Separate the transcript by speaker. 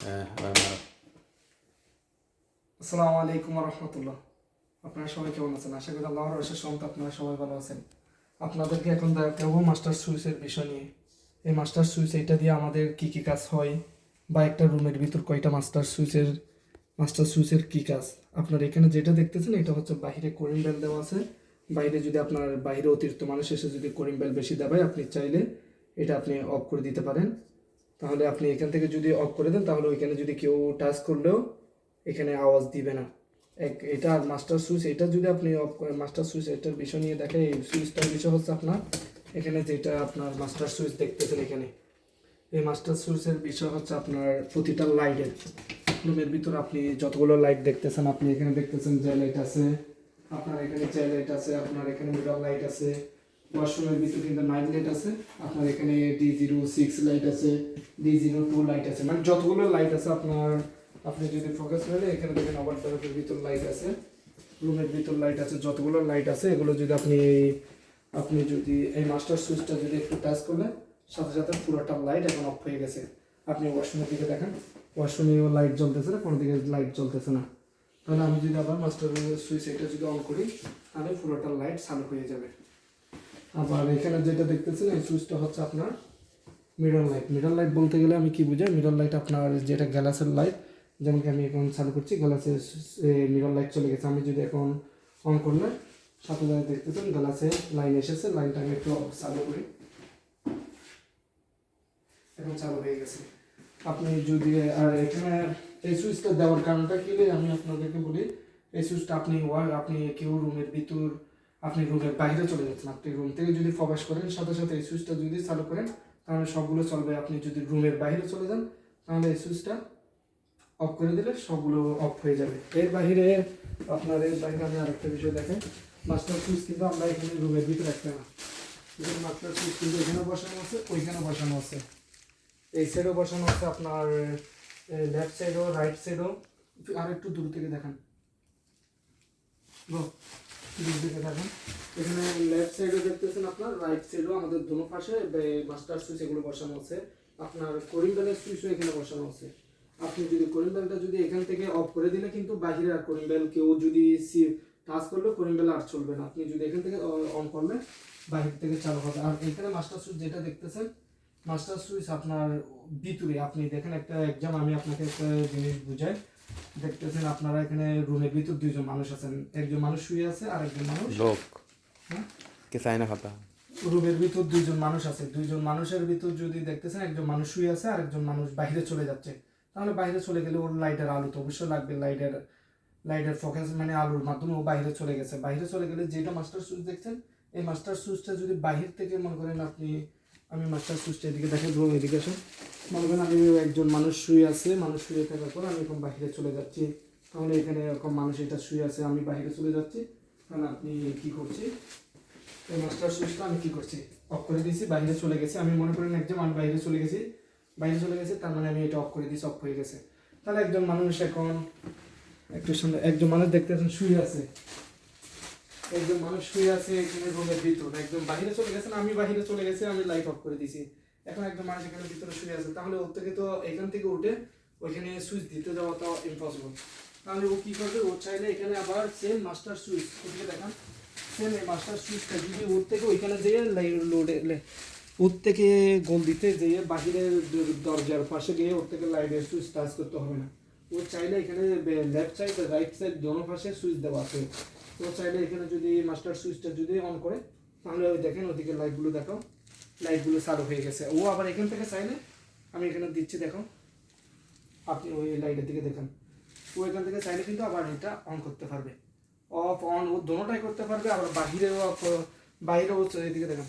Speaker 1: হ্যাঁ।
Speaker 2: আসসালামু আলাইকুম রহমতুল্লাহ আপনারা সবাই কেমন আছেন? আশা করি আল্লাহর সন্ত আপনারা সবাই ভালো আছেন। আপনাদেরকে এখন মাস্টার বিষয় নিয়ে। এই মাস্টার এটা দিয়ে আমাদের কাজ হয় বা একটা রুমের ভিতর কয়টা মাস্টার সুইচের মাস্টার সুইচের কি কাজ? আপনার এখানে যেটা দেখতেছেন, এটা হচ্ছে বাইরে করিম বেল দেওয়া আছে। বাইরে যদি আপনার বাইরে অতিরিক্ত মানুষ এসে যদি করিম বেল বেশি দেয় আপনি চাইলে এটা আপনি অফ করে দিতে পারেন। তাহলে আপনি এখান থেকে যদি অফ করে দেন, তাহলে ওইখানে যদি কেউ টাচ করলেও এখানে আওয়াজ দিবে না। এক, এটা মাস্টার সুইচ এটা যদি আপনি অফ করেন মাস্টার সুইচ এটার বিষয় নিয়ে দেখেন, এই সুইচটার বিষয় হচ্ছে আপনার, এখানে যেটা আপনার মাস্টার সুইচ দেখতেছেন এখানে। এই মাস্টার সুইচের বিষয় হচ্ছে আপনার প্রতিটা লাইটের রুমের ভিতর আপনি যতগুলো লাইট দেখতেছেন, আপনি এখানে দেখতেছেন যে লাইট আছে, আপনার এখানে যে লাইট আছে, আপনার এখানে মিডল লাইট আছে। ওয়াশরুমের ভিতরে কিন্তু নাইট লাইট আছে। আপনার এখানে ডি জিরো সিক্স লাইট আছে ডি জিরো টু লাইট আছে। মানে যতগুলো লাইট আছে আপনার, আপনি যদি ফোকাস করেন এখানে দেখেন ওভার তরফের ভিতর লাইট আছে রুমের ভিতর লাইট আছে, যতগুলো লাইট আছে, এগুলো যদি আপনি আপনি যদি এই মাস্টার সুইচটা যদি একটু টাচ করলেন সাথে সাথে পুরোটা লাইট এখন অফ হয়ে গেছে। আপনি ওয়াশরুমের দিকে দেখেন ওয়াশরুমেও লাইট জ্বলতেছে না, কোনো দিকে লাইট জ্বলতেছে না। তাহলে আমি যদি আবার মাস্টার সুইচ এটা যদি অন করি, তাহলে পুরোটা লাইট চালু হয়ে যাবে। আবার এখানে যেটা দেখতেছেন এই সুইচটা হচ্ছে আপনার মিডল লাইট মিডল লাইট বলতে গেলে আমি কি বুঝাই? মিডল লাইট আপনার যেটা গ্যালাসের লাইট যেমন আমি এখন চালু করছি গ্যালাসের মিডল লাইট চলে গেছে। আমি যদি এখন অন করলে, সাথে সাথে দেখতেছেন গ্যালাসে লাইন এসেছে লাইনটা আমি একটু চালু করি। এখন চালু হয়ে গেছে। আপনি যদি, আর এখানে এই সুইচটা দেওয়ার কারণটা কি আমি আপনাদেরকে বলি, এই সুইচটা আপনি ওয়ার, আপনি কেউ রুমের ভিতর আপনি রুমের বাইরে চলে যাচ্ছেন। আপনি রুম থেকে যদি প্রবেশ করেন, সাথে সাথে এই সুইচটা যদি চালু করেন, তাহলে সবগুলো চলবে। আপনি যদি রুমের বাইরে চলে যান, তাহলে এই সুইচটা অফ করে দিলে সবগুলো অফ হয়ে যাবে। এর বাইরে আপনার, এর বাইরে আমি আরেকটা বিষয় দেখেন। মাস্টার সুইচ কিন্তু আমরা এখানে রুমের ভিতরে রাখতে না। এখানে মাস্টার সুইচ কিন্তু এখানে বসানো আছে ওইখানে বসানো আছে। এই সাইডও বসানো আছে আপনার লেফট সাইডও রাইট সাইডও আর একটু দূর থেকে দেখান। গো, দূর থেকে দেখান এখানে লেফট সাইডও দেখতেছেন আপনার রাইট সাইডও আমাদের দোনো পাশে মাস্টার সুইচ এগুলো বসানো আছে। আপনার করিম বেলের সুইচও এখানে বসানো আছে। আপনি যদি করিম বেলটা যদি এখান থেকে অফ করে দিলে কিন্তু বাইরে আর করিম বেল কেউ যদি টাচ করলে করিম বেল আর চলবে না। আপনি যদি এখান থেকে অন করলে বাইরে থেকে চালু হবে। আর এখানে মাস্টার সুইচ যেটা দেখতেছেন মাস্টার সুইচ আপনার ভিতরে আপনি দেখেন একটা এক্সাম আমি আপনাকে একটা জিনিস বুঝাই। দেখতেছেন আপনারা এখানে রুমের ভিতর দুইজন মানুষ আছেন। একজন মানুষ শুয়ে আছে আর একজন মানুষ
Speaker 1: লোক।
Speaker 2: হ্যাঁ?
Speaker 1: কে চায় না কথা
Speaker 2: রুমের ভিতর দুইজন মানুষ আছে। দুইজন মানুষের ভিতর যদি দেখতেছেন একজন মানুষ শুয়ে আছে আর একজন মানুষ বাইরে চলে যাচ্ছে। তাহলে বাইরে চলে গেলে ওর লাইটের আলো তো অবশ্যই লাগবে। লাইটের লাইটের ফোকাস মানে আলোর মাধ্যমে ও বাইরে চলে গেছে। বাইরে চলে গেলে যেটা মাস্টার সুইচ দেখছেন এই মাস্টার সুইচটা যদি বাহির থেকে মনে করেন আপনি আমি মাস্টার সুইচটা এদিকে দেখেন রুম এদিকে আসুন। মনে করেন আমি একজন মানুষ শুয়ে আছে, মানুষ শুয়ে থাকার পর আমি এখন বাইরে চলে যাচ্ছি। তাহলে এখানে এরকম মানুষ এটা শুয়ে আছে, আমি বাইরে চলে যাচ্ছি। তাহলে আপনি কি করছি? এই মাস্টার সুইচটা আমি কি করছি? অফ করে দিয়েছি, বাইরে চলে গেছে। আমি মনে করেন একজন আমি বাইরে চলে গেছি, বাইরে চলে গেছে, তার মানে আমি এটা অফ করে দিয়েছি, অফ হয়ে গেছে। তাহলে একজন মানুষ এখন, একটু সামনে, একজন মানুষ দেখতেছেন শুয়ে আছে। একজন মানুষ শুয়ে আছে, এখানে রুমের ভিতর। একদম বাইরে চলে গেছেন, আমি বাইরে চলে গেছি, আমি লাইট অফ করে দিয়েছি। এখন একজন মানুষ এখানে ভিতরে শুয়ে আছে। তাহলে ওর থেকে তো এখান থেকে উঠে ওইখানে সুইচ দিতে যাওয়া তো ইম্পসিবল তাহলে ও কী করবে? ও চাইলে এখানে আবার সেম মাস্টার সুইচ ওদিকে দেখান। সেম এই মাস্টার সুইচটা যদি ওর থেকে ওইখানে যেয়ে লোডে ওর থেকে গোল দিতে যেয়ে বাহিরের দরজার পাশে গিয়ে ওর থেকে লাইটের সুইচ টাচ করতে হবে না। ও চাইলে এখানে লেফট সাইড রাইট সাইড দোনো পাশে সুইচ দেওয়া আছে। ও চাইলে এখানে যদি মাস্টার সুইচটা যদি অন করে, তাহলে ওই দেখেন ওদিকে লাইটগুলো দেখো লাইটগুলো চালু হয়ে গেছে। ও আবার এখান থেকে চাইলে, আমি এখানে দিচ্ছি দেখো আপনি ওই লাইটের দিকে দেখেন। ও এখান থেকে চাইলে কিন্তু আবার এটা অন করতে পারবে। অফ অন ও দোনোটাই করতে পারবে, আবার বাহিরেও অফ বাইরেও এদিকে দেখেন।